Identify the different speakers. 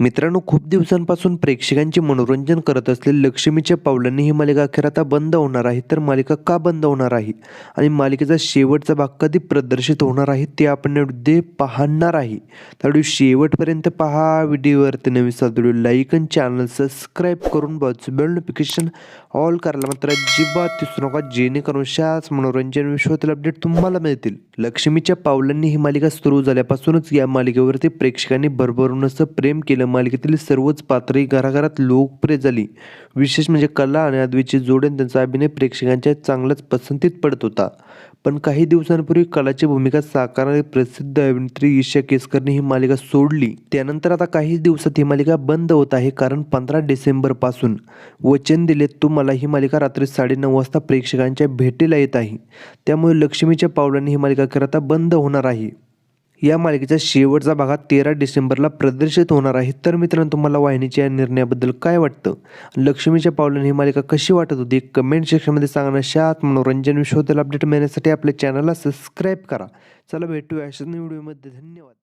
Speaker 1: मित्रांनो खूप दिवसांपासून प्रेक्षकांचे मनोरंजन करत असलेले लक्ष्मीच्या पावलांनी ही मालिका अखेर आता बंद होणार आहे. तर मालिका का बंद होणार आहे? आणि मालिकेचा शेवटचा भाग कधी प्रदर्शित होणार आहे ते आपण मध्ये पाहणार आहे. तर व्हिडिओ शेवटपर्यंत पहा. व्हिडिओवरती नवीन असाल व्हिडिओ लाईक आणि चॅनल सबस्क्राईब करून बाजू बेल नोटिफिकेशन ऑल करायला मात्र अजिबात दिसू नका जेणेकरून शाच मनोरंजन विश्वातील अपडेट तुम्हाला मिळतील. लक्ष्मीच्या पावलांनी ही मालिका सुरू झाल्यापासूनच या मालिकेवरती प्रेक्षकांनी भरभरून असं प्रेम केलं मालिकेतील सर्वच पात्रही घराघरात लोकप्रिय झाली. विशेष म्हणजे कला आणि अद्वीची जोडून त्यांचा अभिनय प्रेक्षकांच्या चांगलाच पसंतीत पडत होता. पण काही दिवसांपूर्वी कलाची भूमिका साकारणारी प्रसिद्ध अभिनेत्री ईशा केसकरने ही मालिका सोडली. त्यानंतर आता काही दिवसात ही मालिका बंद होत आहे कारण पंधरा डिसेंबरपासून वचन दिले तुम्हाला मला ही मालिका रात्री साडेनऊ वाजता प्रेक्षकांच्या भेटीला येत आहे. त्यामुळे लक्ष्मीच्या पावलांनी ही मालिका अखेर बंद होणार आहे. या मालिकेच्या शेवटचा भागात तेरा डिसेंबरला प्रदर्शित होणार आहे. तर मित्रांनो तुम्हाला वाहिनीच्या या निर्णयाबद्दल काय वाटतं? लक्ष्मीच्या पावलाने ही मालिका कशी वाटत होती? कमेंट सेक्शनमध्ये सांगणं शात मनोरंजन विश्वातील अपडेट मिळण्यासाठी आपल्या चॅनलला सबस्क्राईब करा. चला भेटूया अशाच व्हिडिओमध्ये. धन्यवाद.